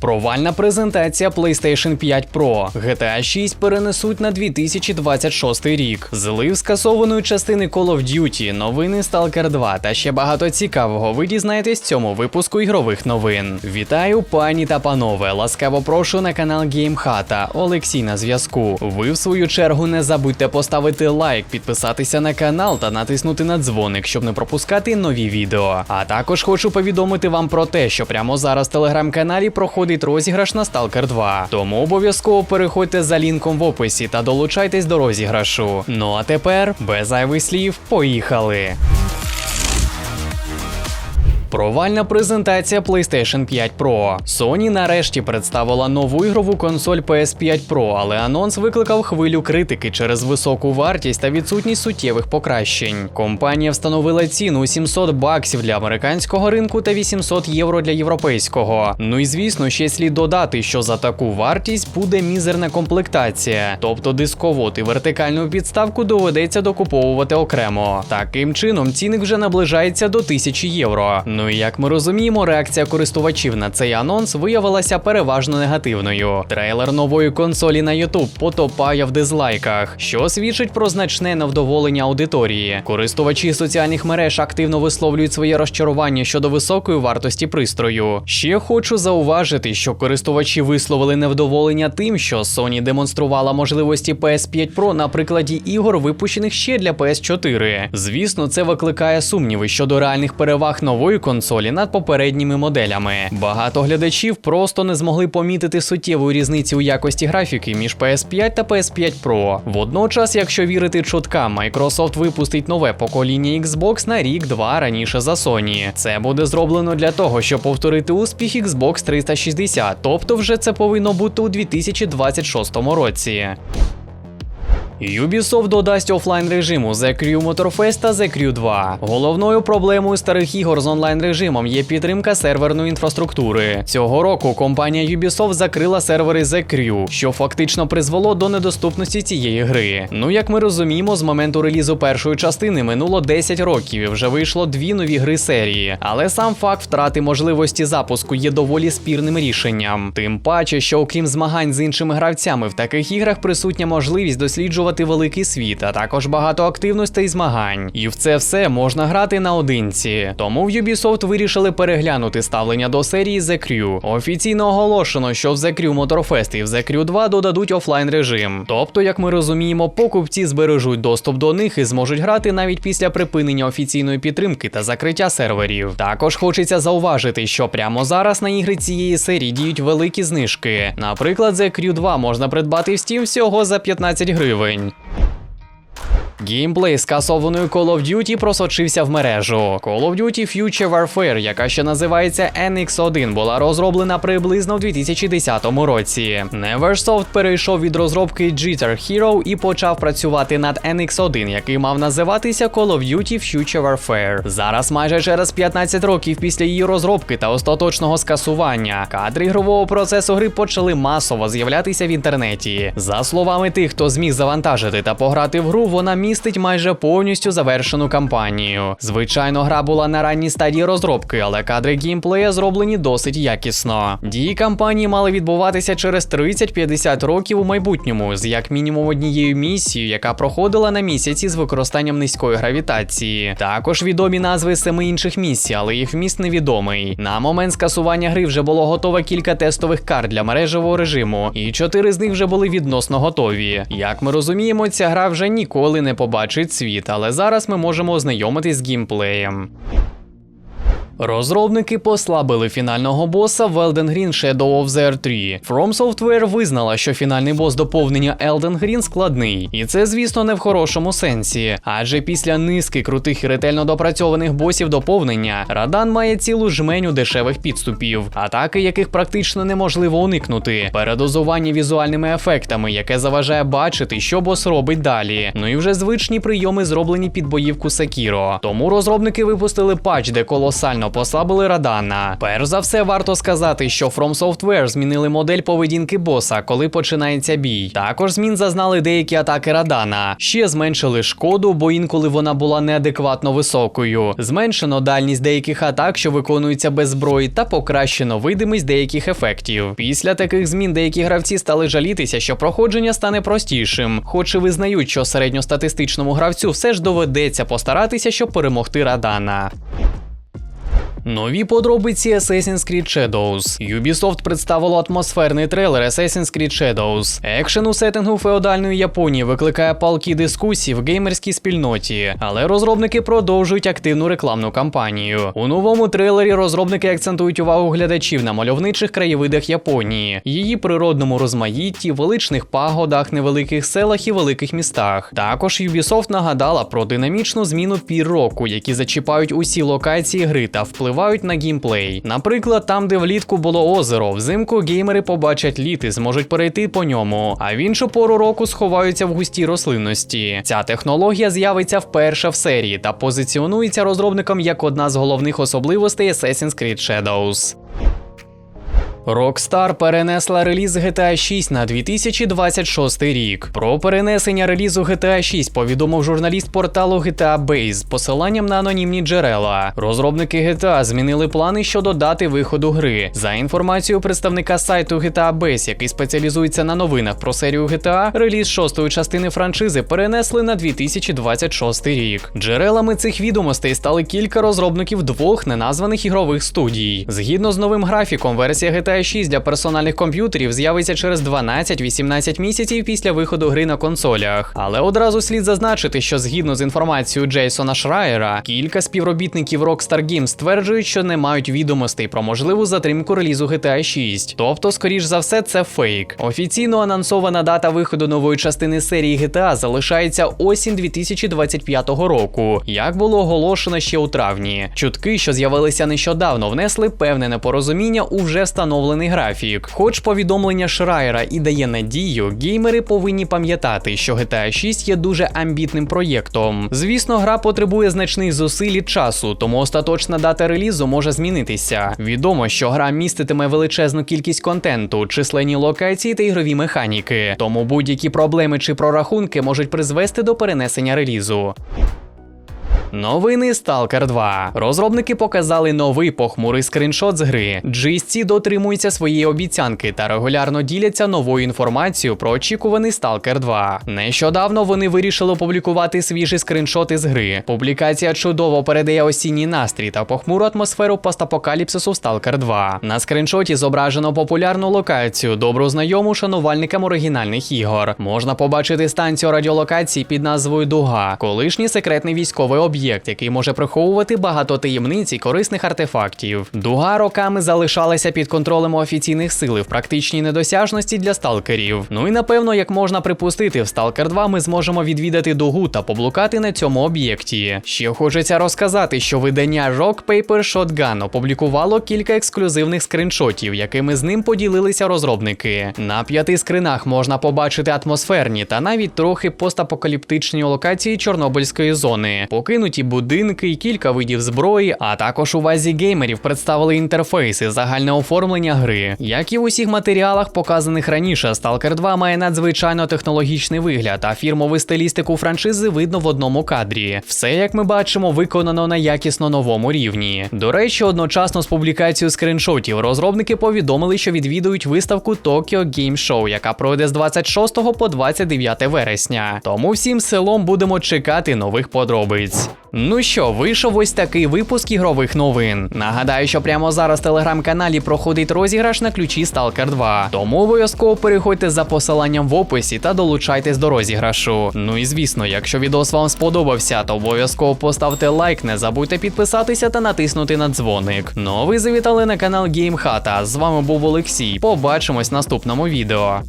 Провальна презентація PlayStation 5 Pro. GTA 6 перенесуть на 2026 рік. Злив скасованої частини Call of Duty, новини Stalker 2 та ще багато цікавого ви дізнаєтесь в цьому випуску ігрових новин. Вітаю, пані та панове! Ласкаво прошу на канал GameHata. Олексій на зв'язку. Ви в свою чергу не забудьте поставити лайк, підписатися на канал та натиснути на дзвоник, щоб не пропускати нові відео. А також хочу повідомити вам про те, що прямо зараз в телеграм-каналі проходить розіграш на Stalker 2. Тому обов'язково переходьте за лінком в описі та долучайтесь до розіграшу. Ну а тепер, без зайвих слів, поїхали. Провальна презентація PlayStation 5 Pro. Sony нарешті представила нову ігрову консоль PS5 Pro, але анонс викликав хвилю критики через високу вартість та відсутність суттєвих покращень. Компанія встановила ціну 700 баксів для американського ринку та 800 євро для європейського. Ну і звісно, ще слід додати, що за таку вартість буде мізерна комплектація, тобто дисковод і вертикальну підставку доведеться докуповувати окремо. Таким чином, цінник вже наближається до 1000 євро. Ну і як ми розуміємо, реакція користувачів на цей анонс виявилася переважно негативною. Трейлер нової консолі на YouTube потопає в дизлайках, що свідчить про значне невдоволення аудиторії. Користувачі соціальних мереж активно висловлюють своє розчарування щодо високої вартості пристрою. Ще хочу зауважити, що користувачі висловили невдоволення тим, що Sony демонструвала можливості PS5 Pro на прикладі ігор, випущених ще для PS4. Звісно, це викликає сумніви щодо реальних переваг нової консолі над попередніми моделями. Багато глядачів просто не змогли помітити суттєву різницю у якості графіки між PS5 та PS5 Pro. Водночас, якщо вірити чуткам, Microsoft випустить нове покоління Xbox на рік-два раніше за Sony. Це буде зроблено для того, щоб повторити успіх Xbox 360, тобто вже це повинно бути у 2026 році. Ubisoft додасть офлайн режиму The Crew Motorfest та The Crew 2. Головною проблемою старих ігор з онлайн режимом є підтримка серверної інфраструктури. Цього року компанія Ubisoft закрила сервери The Crew, що фактично призвело до недоступності цієї гри. Ну як ми розуміємо, з моменту релізу першої частини минуло 10 років і вже вийшло дві нові гри серії. Але сам факт втрати можливості запуску є доволі спірним рішенням. Тим паче, що окрім змагань з іншими гравцями, в таких іграх присутня можливість досліджувати великий світ, а також багато активностей і змагань. І в це все можна грати наодинці. Тому в Ubisoft вирішили переглянути ставлення до серії The Crew. Офіційно оголошено, що в The Crew Motorfest і в The Crew 2 додадуть офлайн режим. Тобто, як ми розуміємо, покупці збережуть доступ до них і зможуть грати навіть після припинення офіційної підтримки та закриття серверів. Також хочеться зауважити, що прямо зараз на ігри цієї серії діють великі знижки. Наприклад, The Crew 2 можна придбати в Steam всього за 15 гривень. watching. Геймплей скасованої Call of Duty просочився в мережу. Call of Duty Future Warfare, яка ще називається NX1, була розроблена приблизно в 2010 році. Neversoft перейшов від розробки Jitter Hero і почав працювати над NX1, який мав називатися Call of Duty Future Warfare. Зараз, майже через 15 років після її розробки та остаточного скасування, кадри ігрового процесу гри почали масово з'являтися в інтернеті. За словами тих, хто зміг завантажити та пограти в гру, вона містить майже повністю завершену кампанію. Звичайно, гра була на ранній стадії розробки, але кадри геймплея зроблені досить якісно. Дії кампанії мали відбуватися через 30-50 років у майбутньому, з як мінімум однією місією, яка проходила на місяці з використанням низької гравітації. Також відомі назви семи інших місій, але їх вміст невідомий. На момент скасування гри вже було готово кілька тестових карт для мережевого режиму, і чотири з них вже були відносно готові. Як ми розуміємо, ця гра вже ніколи не побачить світ, але зараз ми можемо ознайомитись з геймплеєм. Розробники послабили фінального боса в Elden Ring Shadow of the Earth 3. From Software визнала, що фінальний бос доповнення Elden Ring складний, і це, звісно, не в хорошому сенсі. Адже після низки крутих і ретельно допрацьованих босів доповнення Радан має цілу жменю дешевих підступів, атаки яких практично неможливо уникнути, передозування візуальними ефектами, яке заважає бачити, що бос робить далі. Ну і вже звичні прийоми зроблені під боївку Sekiro. Тому розробники випустили патч, де колосально сильно послабили Радана. Перш за все, варто сказати, що From Software змінили модель поведінки боса, коли починається бій. Також змін зазнали деякі атаки Радана. Ще зменшили шкоду, бо інколи вона була неадекватно високою. Зменшено дальність деяких атак, що виконуються без зброї, та покращено видимість деяких ефектів. Після таких змін деякі гравці стали жалітися, що проходження стане простішим, хоч і визнають, що середньостатистичному гравцю все ж доведеться постаратися, щоб перемогти Радана. Нові подробиці Assassin's Creed Shadows. Ubisoft представило атмосферний трейлер Assassin's Creed Shadows. Екшен у сеттингу феодальної Японії викликає палкі дискусії в геймерській спільноті, але розробники продовжують активну рекламну кампанію. У новому трейлері розробники акцентують увагу глядачів на мальовничих краєвидах Японії, її природному розмаїтті, величних пагодах, невеликих селах і великих містах. Також Ubisoft нагадала про динамічну зміну пір року, які зачіпають усі локації гри та впливають на геймплей. Наприклад, там, де влітку було озеро, взимку геймери побачать лід і зможуть перейти по ньому, а в іншу пору року сховаються в густій рослинності. Ця технологія з'явиться вперше в серії та позиціонується розробником як одна з головних особливостей Assassin's Creed Shadows. Rockstar перенесла реліз GTA 6 на 2026 рік. Про перенесення релізу GTA 6 повідомив журналіст порталу GTA Base з посиланням на анонімні джерела. Розробники GTA змінили плани щодо дати виходу гри. За інформацією представника сайту GTA Base, який спеціалізується на новинах про серію GTA, реліз шостої частини франшизи перенесли на 2026 рік. Джерелами цих відомостей стали кілька розробників двох неназваних ігрових студій. Згідно з новим графіком, версія GTA 6 для персональних комп'ютерів з'явиться через 12-18 місяців після виходу гри на консолях. Але одразу слід зазначити, що згідно з інформацією Джейсона Шрайера, кілька співробітників Rockstar Games стверджують, що не мають відомостей про можливу затримку релізу GTA 6. Тобто, скоріш за все, це фейк. Офіційно анонсована дата виходу нової частини серії GTA залишається осінь 2025 року, як було оголошено ще у травні. Чутки, що з'явилися нещодавно, внесли певне непорозуміння у вже встановлений графік. Хоч повідомлення Шрайера і дає надію, геймери повинні пам'ятати, що GTA 6 є дуже амбітним проєктом. Звісно, гра потребує значних зусиль і часу, тому остаточна дата релізу може змінитися. Відомо, що гра міститиме величезну кількість контенту, численні локації та ігрові механіки, тому будь-які проблеми чи прорахунки можуть призвести до перенесення релізу. Новини Stalker 2. Розробники показали новий похмурий скріншот з гри. GSC дотримується своєї обіцянки та регулярно діляться новою інформацією про очікуваний Stalker 2. Нещодавно вони вирішили опублікувати свіжі скріншоти з гри. Публікація чудово передає осінній настрій та похмуру атмосферу постапокаліпсису Stalker 2. На скріншоті зображено популярну локацію, добру знайому шанувальникам оригінальних ігор. Можна побачити станцію радіолокації під назвою Дуга, колишній секретний військовий об'єкт, який може приховувати багато таємниць і корисних артефактів. Дуга роками залишалася під контролем офіційних сил і в практичній недосяжності для сталкерів. Ну і напевно, як можна припустити, в Stalker 2 ми зможемо відвідати дугу та поблукати на цьому об'єкті. Ще хочеться розказати, що видання Rock Paper Shotgun опублікувало кілька ексклюзивних скриншотів, якими з ним поділилися розробники. На п'яти скринах можна побачити атмосферні та навіть трохи постапокаліптичні локації Чорнобильської зони, покинуті будинки кілька видів зброї, а також у вазі геймерів представили інтерфейси, загальне оформлення гри. Як і в усіх матеріалах, показаних раніше, Stalker 2 має надзвичайно технологічний вигляд, а фірмову стилістику франшизи видно в одному кадрі. Все, як ми бачимо, виконано на якісно новому рівні. До речі, одночасно з публікацією скріншотів розробники повідомили, що відвідують виставку Tokyo Game Show, яка пройде з 26 по 29 вересня. Тому всім селом будемо чекати нових подробиць. Ну що, вийшов ось такий випуск ігрових новин. Нагадаю, що прямо зараз в телеграм-каналі проходить розіграш на ключі Stalker 2. Тому обов'язково переходьте за посиланням в описі та долучайтесь до розіграшу. Ну і звісно, якщо відос вам сподобався, то обов'язково поставте лайк, не забудьте підписатися та натиснути на дзвоник. Ну а ви завітали на канал GameHata. З вами був Олексій. Побачимось в наступному відео.